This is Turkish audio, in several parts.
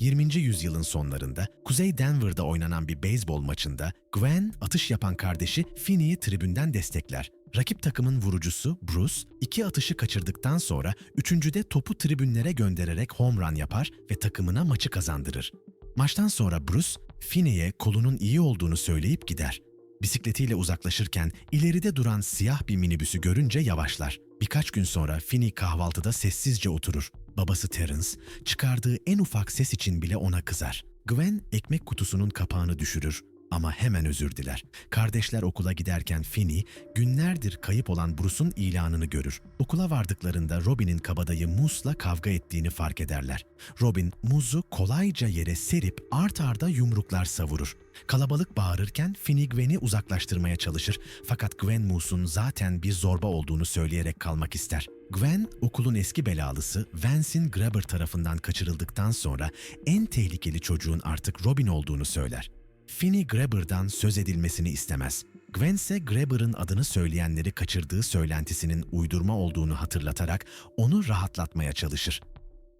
20. yüzyılın sonlarında Kuzey Denver'da oynanan bir beyzbol maçında Gwen atış yapan kardeşi Finney'i tribünden destekler. Rakip takımın vurucusu Bruce iki atışı kaçırdıktan sonra üçüncüde topu tribünlere göndererek home run yapar ve takımına maçı kazandırır. Maçtan sonra Bruce, Finney'e kolunun iyi olduğunu söyleyip gider. Bisikletiyle uzaklaşırken ileride duran siyah bir minibüsü görünce yavaşlar. Birkaç gün sonra Finney kahvaltıda sessizce oturur. Babası Terence çıkardığı en ufak ses için bile ona kızar. Gwen ekmek kutusunun kapağını düşürür ama hemen özür diler. Kardeşler okula giderken Finney günlerdir kayıp olan Bruce'un ilanını görür. Okula vardıklarında Robin'in kabadayı Muz'la kavga ettiğini fark ederler. Robin Muz'u kolayca yere serip art arda yumruklar savurur. Kalabalık bağırırken Finney Gwen'i uzaklaştırmaya çalışır fakat Gwen Muz'un zaten bir zorba olduğunu söyleyerek kalmak ister. Gwen, okulun eski belalısı Vance'in Grabber tarafından kaçırıldıktan sonra en tehlikeli çocuğun artık Robin olduğunu söyler. Finney Grabber'dan söz edilmesini istemez. Gwen ise Grabber'ın adını söyleyenleri kaçırdığı söylentisinin uydurma olduğunu hatırlatarak onu rahatlatmaya çalışır.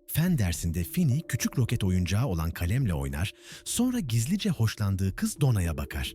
Fen dersinde Finney küçük roket oyuncağı olan kalemle oynar, sonra gizlice hoşlandığı kız Dona'ya bakar.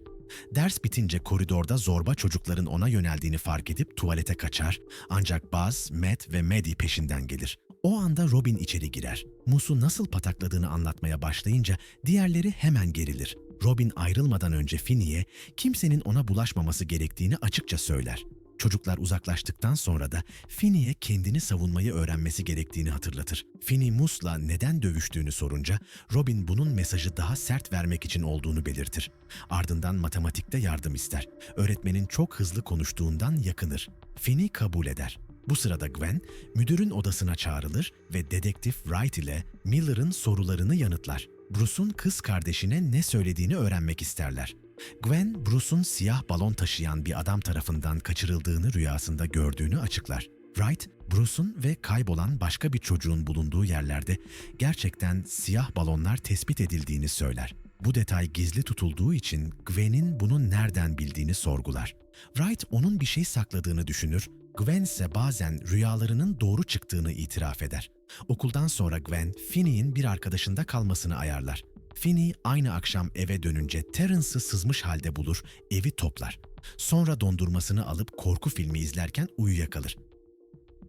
Ders bitince koridorda zorba çocukların ona yöneldiğini fark edip tuvalete kaçar ancak Buzz, Matt ve Maddie peşinden gelir. O anda Robin içeri girer. Mus'u nasıl patakladığını anlatmaya başlayınca diğerleri hemen gerilir. Robin ayrılmadan önce Finney'e kimsenin ona bulaşmaması gerektiğini açıkça söyler. Çocuklar uzaklaştıktan sonra da Finney'e kendini savunmayı öğrenmesi gerektiğini hatırlatır. Finney Mus'la neden dövüştüğünü sorunca Robin bunun mesajı daha sert vermek için olduğunu belirtir. Ardından matematikte yardım ister. Öğretmenin çok hızlı konuştuğundan yakınır. Finney kabul eder. Bu sırada Gwen, müdürün odasına çağrılır ve dedektif Wright ile Miller'ın sorularını yanıtlar. Bruce'un kız kardeşine ne söylediğini öğrenmek isterler. Gwen, Bruce'un siyah balon taşıyan bir adam tarafından kaçırıldığını rüyasında gördüğünü açıklar. Wright, Bruce'un ve kaybolan başka bir çocuğun bulunduğu yerlerde gerçekten siyah balonlar tespit edildiğini söyler. Bu detay gizli tutulduğu için Gwen'in bunu nereden bildiğini sorgular. Wright onun bir şey sakladığını düşünür, Gwen ise bazen rüyalarının doğru çıktığını itiraf eder. Okuldan sonra Gwen, Finney'in bir arkadaşında kalmasını ayarlar. Finney aynı akşam eve dönünce Terrence'ı sızmış halde bulur, evi toplar. Sonra dondurmasını alıp korku filmi izlerken uyuyakalır.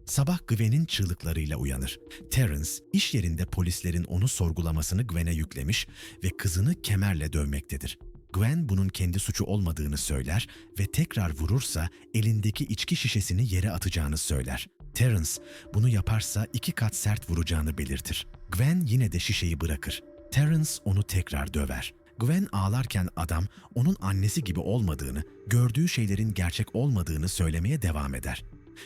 Sabah Gwen'in çığlıklarıyla uyanır. Terence, iş yerinde polislerin onu sorgulamasını Gwen'e yüklemiş ve kızını kemerle dövmektedir. Gwen bunun kendi suçu olmadığını söyler ve tekrar vurursa elindeki içki şişesini yere atacağını söyler. Terence bunu yaparsa iki kat sert vuracağını belirtir. Gwen yine de şişeyi bırakır. Terence onu tekrar döver. Gwen ağlarken adam onun annesi gibi olmadığını, gördüğü şeylerin gerçek olmadığını söylemeye devam eder.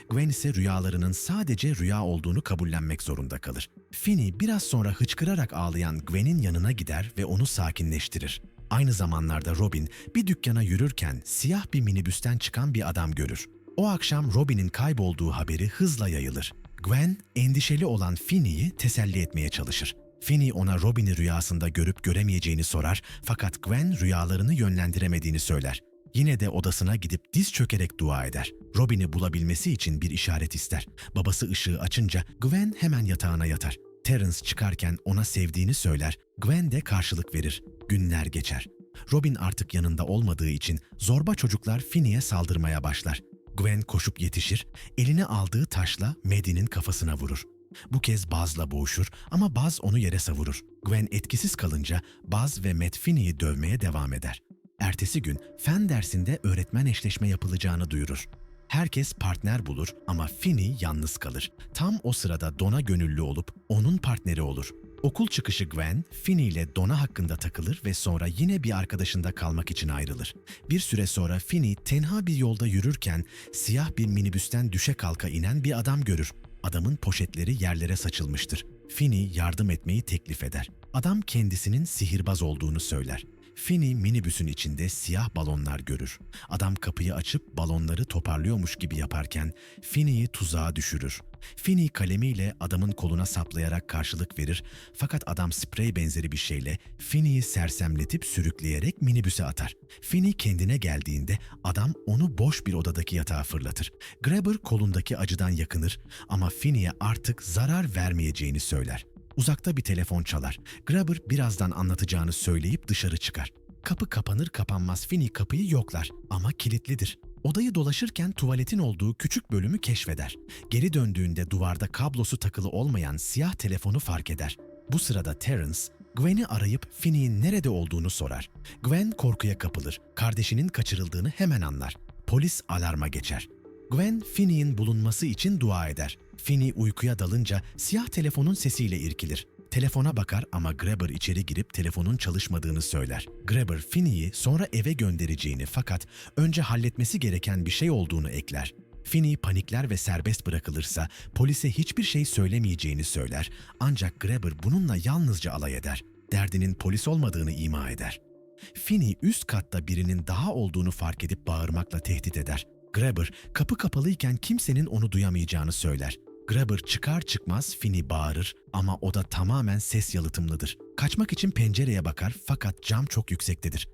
Gwen ise rüyalarının sadece rüya olduğunu kabullenmek zorunda kalır. Finney biraz sonra hıçkırarak ağlayan Gwen'in yanına gider ve onu sakinleştirir. Aynı zamanlarda Robin bir dükkana yürürken siyah bir minibüsten çıkan bir adam görür. O akşam Robin'in kaybolduğu haberi hızla yayılır. Gwen endişeli olan Finney'i teselli etmeye çalışır. Finney ona Robin'i rüyasında görüp göremeyeceğini sorar fakat Gwen rüyalarını yönlendiremediğini söyler. Yine de odasına gidip diz çökerek dua eder. Robin'i bulabilmesi için bir işaret ister. Babası ışığı açınca Gwen hemen yatağına yatar. Terence çıkarken ona sevdiğini söyler. Gwen de karşılık verir. Günler geçer. Robin artık yanında olmadığı için zorba çocuklar Finney'e saldırmaya başlar. Gwen koşup yetişir, eline aldığı taşla Maddie'nin kafasına vurur. Bu kez Buzz'la boğuşur ama Buzz onu yere savurur. Gwen etkisiz kalınca Buzz ve Matt Finney'i dövmeye devam eder. Ertesi gün fen dersinde öğretmen eşleşme yapılacağını duyurur. Herkes partner bulur ama Finney yalnız kalır. Tam o sırada Donna gönüllü olup onun partneri olur. Okul çıkışı Gwen, Finney ile Donna hakkında takılır ve sonra yine bir arkadaşında kalmak için ayrılır. Bir süre sonra Finney tenha bir yolda yürürken siyah bir minibüsten düşe kalka inen bir adam görür. Adamın poşetleri yerlere saçılmıştır. Finney yardım etmeyi teklif eder. Adam kendisinin sihirbaz olduğunu söyler. Finney minibüsün içinde siyah balonlar görür. Adam kapıyı açıp balonları toparlıyormuş gibi yaparken Finney'i tuzağa düşürür. Finney kalemiyle adamın koluna saplayarak karşılık verir fakat adam sprey benzeri bir şeyle Finney'i sersemletip sürükleyerek minibüse atar. Finney kendine geldiğinde adam onu boş bir odadaki yatağa fırlatır. Grabber kolundaki acıdan yakınır ama Finney'e artık zarar vermeyeceğini söyler. Uzakta bir telefon çalar. Grabber birazdan anlatacağını söyleyip dışarı çıkar. Kapı kapanır kapanmaz Finney kapıyı yoklar ama kilitlidir. Odayı dolaşırken tuvaletin olduğu küçük bölümü keşfeder. Geri döndüğünde duvarda kablosu takılı olmayan siyah telefonu fark eder. Bu sırada Terence, Gwen'i arayıp Finney'in nerede olduğunu sorar. Gwen korkuya kapılır. Kardeşinin kaçırıldığını hemen anlar. Polis alarma geçer. Gwen, Finney'in bulunması için dua eder. Finney uykuya dalınca siyah telefonun sesiyle irkilir. Telefona bakar ama Grabber içeri girip telefonun çalışmadığını söyler. Grabber, Finney'i sonra eve göndereceğini fakat önce halletmesi gereken bir şey olduğunu ekler. Finney panikler ve serbest bırakılırsa polise hiçbir şey söylemeyeceğini söyler ancak Grabber bununla yalnızca alay eder. Derdinin polis olmadığını ima eder. Finney üst katta birinin daha olduğunu fark edip bağırmakla tehdit eder. Grabber kapı kapalıyken kimsenin onu duyamayacağını söyler. Grabber çıkar çıkmaz Finney bağırır ama o da tamamen ses yalıtımlıdır. Kaçmak için pencereye bakar fakat cam çok yüksektedir.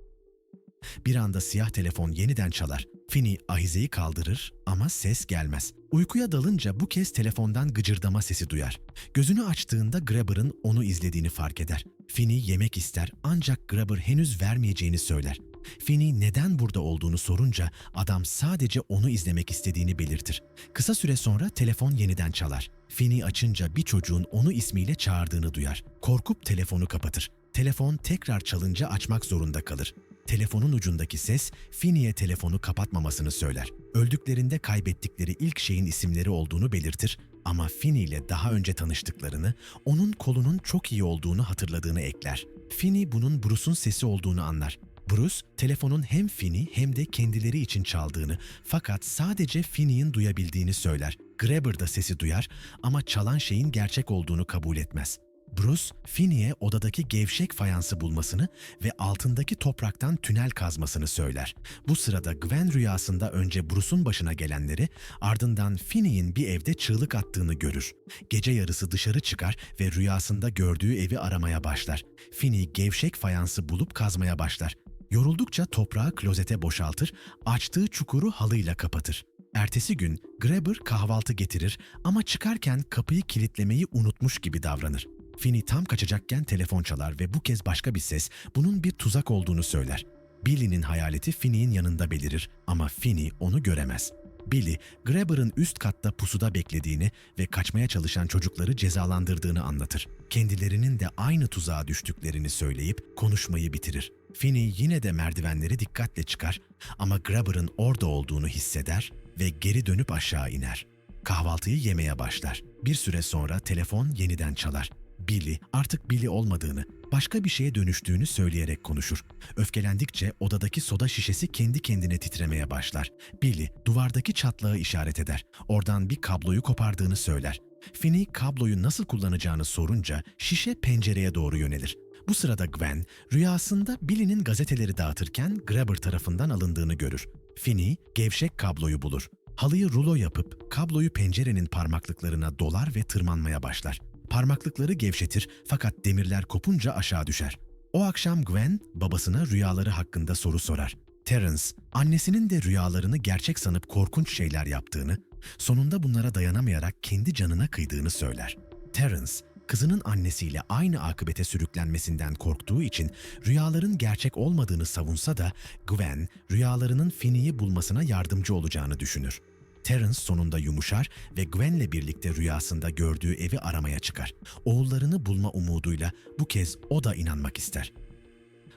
Bir anda siyah telefon yeniden çalar. Finney ahizeyi kaldırır ama ses gelmez. Uykuya dalınca bu kez telefondan gıcırdama sesi duyar. Gözünü açtığında Grabber'ın onu izlediğini fark eder. Finney yemek ister ancak Grabber henüz vermeyeceğini söyler. Finney neden burada olduğunu sorunca adam sadece onu izlemek istediğini belirtir. Kısa süre sonra telefon yeniden çalar. Finney açınca bir çocuğun onu ismiyle çağırdığını duyar. Korkup telefonu kapatır. Telefon tekrar çalınca açmak zorunda kalır. Telefonun ucundaki ses Finney'e telefonu kapatmamasını söyler. Öldüklerinde kaybettikleri ilk şeyin isimleri olduğunu belirtir ama Finney ile daha önce tanıştıklarını, onun kolunun çok iyi olduğunu hatırladığını ekler. Finney bunun Bruce'un sesi olduğunu anlar. Bruce, telefonun hem Finney hem de kendileri için çaldığını fakat sadece Finney'in duyabildiğini söyler. Grabber da sesi duyar ama çalan şeyin gerçek olduğunu kabul etmez. Bruce, Finney'e odadaki gevşek fayansı bulmasını ve altındaki topraktan tünel kazmasını söyler. Bu sırada Gwen rüyasında önce Bruce'un başına gelenleri, ardından Finney'in bir evde çığlık attığını görür. Gece yarısı dışarı çıkar ve rüyasında gördüğü evi aramaya başlar. Finney gevşek fayansı bulup kazmaya başlar. Yoruldukça toprağı klozete boşaltır, açtığı çukuru halıyla kapatır. Ertesi gün Grabber kahvaltı getirir ama çıkarken kapıyı kilitlemeyi unutmuş gibi davranır. Finney tam kaçacakken telefon çalar ve bu kez başka bir ses bunun bir tuzak olduğunu söyler. Billy'nin hayaleti Finney'in yanında belirir ama Finney onu göremez. Billy, Grabber'ın üst katta pusuda beklediğini ve kaçmaya çalışan çocukları cezalandırdığını anlatır. Kendilerinin de aynı tuzağa düştüklerini söyleyip konuşmayı bitirir. Finney yine de merdivenleri dikkatle çıkar ama Grabber'ın orada olduğunu hisseder ve geri dönüp aşağı iner. Kahvaltıyı yemeye başlar. Bir süre sonra telefon yeniden çalar. Billy artık Billy olmadığını, başka bir şeye dönüştüğünü söyleyerek konuşur. Öfkelendikçe odadaki soda şişesi kendi kendine titremeye başlar. Billy duvardaki çatlağı işaret eder. Oradan bir kabloyu kopardığını söyler. Finney kabloyu nasıl kullanacağını sorunca şişe pencereye doğru yönelir. Bu sırada Gwen rüyasında Billy'nin gazeteleri dağıtırken Grabber tarafından alındığını görür. Finney gevşek kabloyu bulur. Halıyı rulo yapıp kabloyu pencerenin parmaklıklarına dolar ve tırmanmaya başlar. Parmaklıkları gevşetir fakat demirler kopunca aşağı düşer. O akşam Gwen babasına rüyaları hakkında soru sorar. Terence, annesinin de rüyalarını gerçek sanıp korkunç şeyler yaptığını, sonunda bunlara dayanamayarak kendi canına kıydığını söyler. Terence, kızının annesiyle aynı akıbete sürüklenmesinden korktuğu için rüyaların gerçek olmadığını savunsa da Gwen, rüyalarının Finney'i bulmasına yardımcı olacağını düşünür. Terence sonunda yumuşar ve Gwen'le birlikte rüyasında gördüğü evi aramaya çıkar. Oğullarını bulma umuduyla bu kez o da inanmak ister.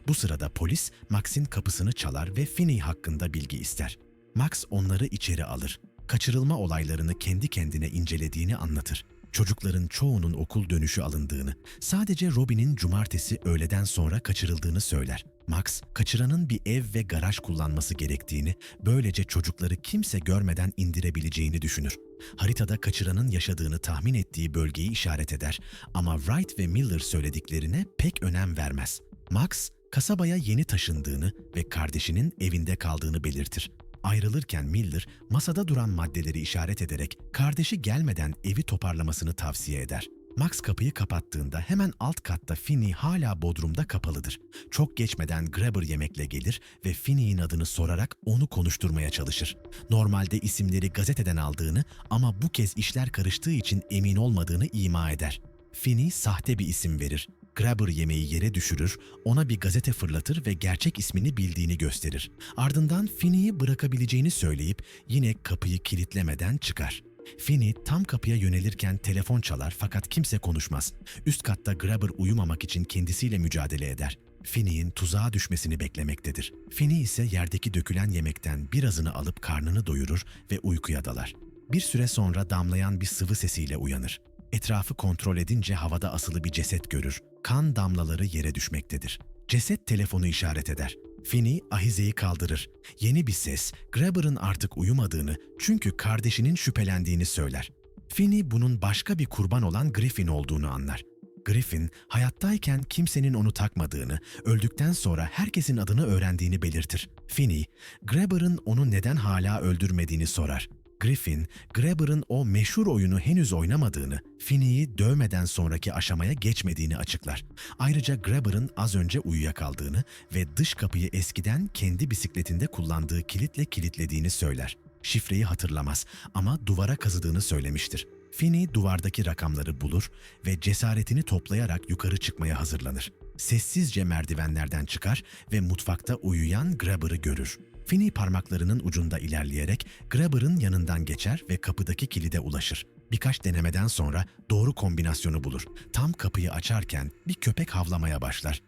Bu sırada polis Max'in kapısını çalar ve Finney hakkında bilgi ister. Max onları içeri alır. Kaçırılma olaylarını kendi kendine incelediğini anlatır. Çocukların çoğunun okul dönüşü alındığını, sadece Robin'in cumartesi öğleden sonra kaçırıldığını söyler. Max, kaçıranın bir ev ve garaj kullanması gerektiğini, böylece çocukları kimse görmeden indirebileceğini düşünür. Haritada kaçıranın yaşadığını tahmin ettiği bölgeyi işaret eder ama Wright ve Miller söylediklerine pek önem vermez. Max, kasabaya yeni taşındığını ve kardeşinin evinde kaldığını belirtir. Ayrılırken Miller masada duran maddeleri işaret ederek kardeşi gelmeden evi toparlamasını tavsiye eder. Max kapıyı kapattığında hemen alt katta Finney hala bodrumda kapalıdır. Çok geçmeden Grabber yemekle gelir ve Finney'in adını sorarak onu konuşturmaya çalışır. Normalde isimleri gazeteden aldığını ama bu kez işler karıştığı için emin olmadığını ima eder. Finney sahte bir isim verir. Grabber yemeği yere düşürür, ona bir gazete fırlatır ve gerçek ismini bildiğini gösterir. Ardından Finney'i bırakabileceğini söyleyip yine kapıyı kilitlemeden çıkar. Finney tam kapıya yönelirken telefon çalar fakat kimse konuşmaz. Üst katta Grabber uyumamak için kendisiyle mücadele eder. Finney'in tuzağa düşmesini beklemektedir. Finney ise yerdeki dökülen yemekten birazını alıp karnını doyurur ve uykuya dalar. Bir süre sonra damlayan bir sıvı sesiyle uyanır. Etrafı kontrol edince havada asılı bir ceset görür. Kan damlaları yere düşmektedir. Ceset telefonu işaret eder. Finney ahizeyi kaldırır. Yeni bir ses, Grabber'ın artık uyumadığını çünkü kardeşinin şüphelendiğini söyler. Finney bunun başka bir kurban olan Griffin olduğunu anlar. Griffin, hayattayken kimsenin onu takmadığını, öldükten sonra herkesin adını öğrendiğini belirtir. Finney, Grabber'ın onu neden hala öldürmediğini sorar. Griffin, Grabber'ın o meşhur oyunu henüz oynamadığını, Finney'i dövmeden sonraki aşamaya geçmediğini açıklar. Ayrıca Grabber'ın az önce uyuyakaldığını ve dış kapıyı eskiden kendi bisikletinde kullandığı kilitle kilitlediğini söyler. Şifreyi hatırlamaz ama duvara kazıdığını söylemiştir. Finney duvardaki rakamları bulur ve cesaretini toplayarak yukarı çıkmaya hazırlanır. Sessizce merdivenlerden çıkar ve mutfakta uyuyan Grabber'ı görür. Finney parmaklarının ucunda ilerleyerek Grabber'ın yanından geçer ve kapıdaki kilide ulaşır. Birkaç denemeden sonra doğru kombinasyonu bulur. Tam kapıyı açarken bir köpek havlamaya başlar.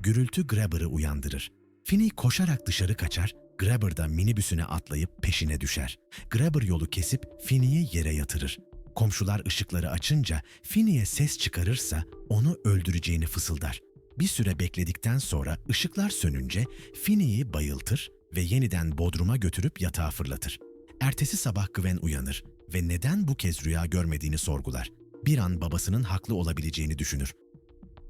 Gürültü Grabber'ı uyandırır. Finney koşarak dışarı kaçar, Grabber da minibüsüne atlayıp peşine düşer. Grabber yolu kesip Finney'i yere yatırır. Komşular ışıkları açınca Finney'e ses çıkarırsa onu öldüreceğini fısıldar. Bir süre bekledikten sonra ışıklar sönünce Finney'i bayıltır ve yeniden bodruma götürüp yatağa fırlatır. Ertesi sabah Gwen uyanır ve neden bu kez rüya görmediğini sorgular. Bir an babasının haklı olabileceğini düşünür.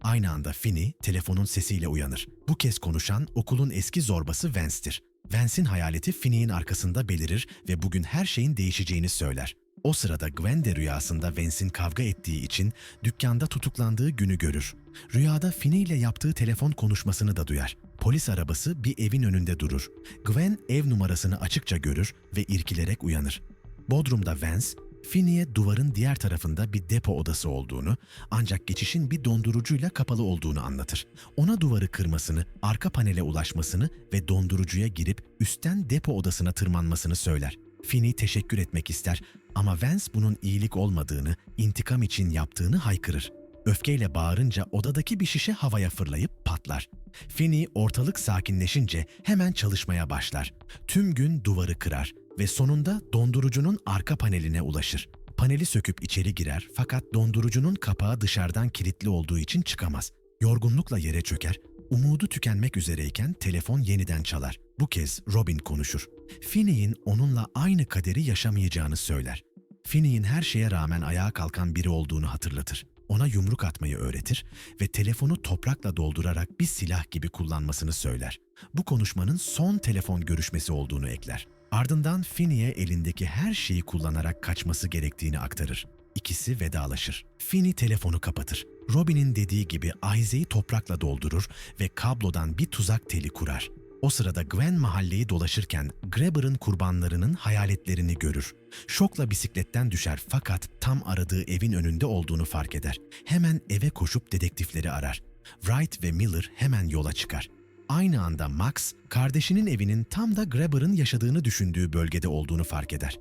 Aynı anda Finney telefonun sesiyle uyanır. Bu kez konuşan okulun eski zorbası Vance'tir. Vance'in hayaleti Finney'in arkasında belirir ve bugün her şeyin değişeceğini söyler. O sırada Gwen de rüyasında Vance'in kavga ettiği için dükkanda tutuklandığı günü görür. Rüyada Finney ile yaptığı telefon konuşmasını da duyar. Polis arabası bir evin önünde durur. Gwen ev numarasını açıkça görür ve irkilerek uyanır. Bodrum'da Vance, Finney'e duvarın diğer tarafında bir depo odası olduğunu ancak geçişin bir dondurucuyla kapalı olduğunu anlatır. Ona duvarı kırmasını, arka panele ulaşmasını ve dondurucuya girip üstten depo odasına tırmanmasını söyler. Finney teşekkür etmek ister ama Vance bunun iyilik olmadığını, intikam için yaptığını haykırır. Öfkeyle bağırınca odadaki bir şişe havaya fırlayıp patlar. Finney ortalık sakinleşince hemen çalışmaya başlar. Tüm gün duvarı kırar ve sonunda dondurucunun arka paneline ulaşır. Paneli söküp içeri girer fakat dondurucunun kapağı dışarıdan kilitli olduğu için çıkamaz. Yorgunlukla yere çöker, umudu tükenmek üzereyken telefon yeniden çalar. Bu kez Robin konuşur. Finney'in onunla aynı kaderi yaşamayacağını söyler. Finney'in her şeye rağmen ayağa kalkan biri olduğunu hatırlatır. Ona yumruk atmayı öğretir ve telefonu toprakla doldurarak bir silah gibi kullanmasını söyler. Bu konuşmanın son telefon görüşmesi olduğunu ekler. Ardından Finney'e elindeki her şeyi kullanarak kaçması gerektiğini aktarır. İkisi vedalaşır. Finney telefonu kapatır. Robin'in dediği gibi ahizeyi toprakla doldurur ve kablodan bir tuzak teli kurar. O sırada Gwen mahalleyi dolaşırken Grabber'ın kurbanlarının hayaletlerini görür. Şokla bisikletten düşer fakat tam aradığı evin önünde olduğunu fark eder. Hemen eve koşup dedektifleri arar. Wright ve Miller hemen yola çıkar. Aynı anda Max, kardeşinin evinin tam da Grabber'ın yaşadığını düşündüğü bölgede olduğunu fark eder.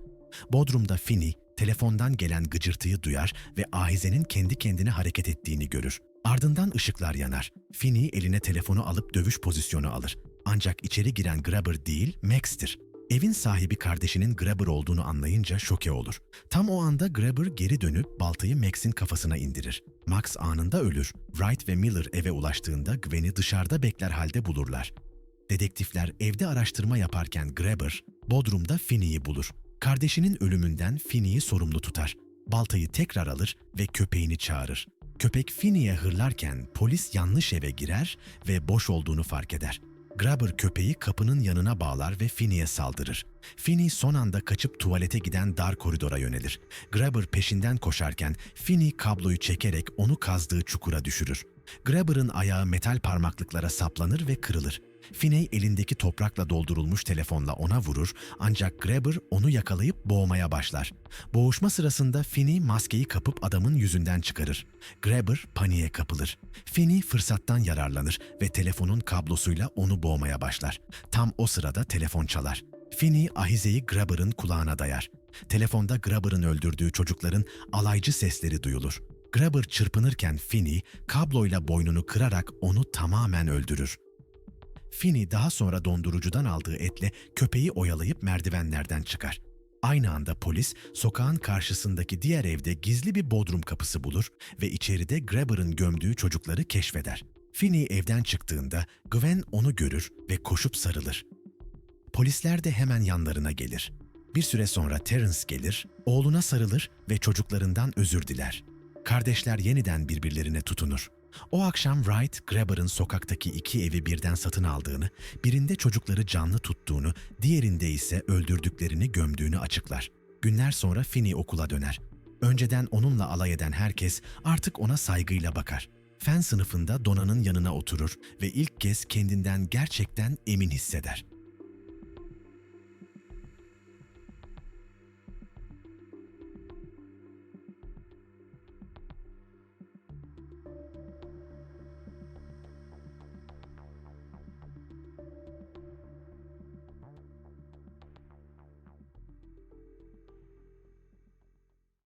Bodrum'da Finney, telefondan gelen gıcırtıyı duyar ve ahizenin kendi kendine hareket ettiğini görür. Ardından ışıklar yanar. Finney eline telefonu alıp dövüş pozisyonu alır. Ancak içeri giren Grabber değil, Max'tir. Evin sahibi kardeşinin Grabber olduğunu anlayınca şoke olur. Tam o anda Grabber geri dönüp baltayı Max'in kafasına indirir. Max anında ölür. Wright ve Miller eve ulaştığında Gwen'i dışarıda bekler halde bulurlar. Dedektifler evde araştırma yaparken Grabber, Bodrum'da Finney'i bulur. Kardeşinin ölümünden Finney'i sorumlu tutar. Baltayı tekrar alır ve köpeğini çağırır. Köpek Finney'e hırlarken polis yanlış eve girer ve boş olduğunu fark eder. Grabber köpeği kapının yanına bağlar ve Finney'e saldırır. Finney son anda kaçıp tuvalete giden dar koridora yönelir. Grabber peşinden koşarken Finney kabloyu çekerek onu kazdığı çukura düşürür. Grabber'ın ayağı metal parmaklıklara saplanır ve kırılır. Finney elindeki toprakla doldurulmuş telefonla ona vurur ancak Grabber onu yakalayıp boğmaya başlar. Boğuşma sırasında Finney maskeyi kapıp adamın yüzünden çıkarır. Grabber paniğe kapılır. Finney fırsattan yararlanır ve telefonun kablosuyla onu boğmaya başlar. Tam o sırada telefon çalar. Finney ahizeyi Grabber'ın kulağına dayar. Telefonda Grabber'ın öldürdüğü çocukların alaycı sesleri duyulur. Grabber çırpınırken Finney kabloyla boynunu kırarak onu tamamen öldürür. Finney daha sonra dondurucudan aldığı etle köpeği oyalayıp merdivenlerden çıkar. Aynı anda polis sokağın karşısındaki diğer evde gizli bir bodrum kapısı bulur ve içeride Grabber'ın gömdüğü çocukları keşfeder. Finney evden çıktığında Gwen onu görür ve koşup sarılır. Polisler de hemen yanlarına gelir. Bir süre sonra Terence gelir, oğluna sarılır ve çocuklarından özür diler. Kardeşler yeniden birbirlerine tutunur. O akşam Wright, Grabber'ın sokaktaki iki evi birden satın aldığını, birinde çocukları canlı tuttuğunu, diğerinde ise öldürdüklerini gömdüğünü açıklar. Günler sonra Finney okula döner. Önceden onunla alay eden herkes artık ona saygıyla bakar. Fen sınıfında Dona'nın yanına oturur ve ilk kez kendinden gerçekten emin hisseder.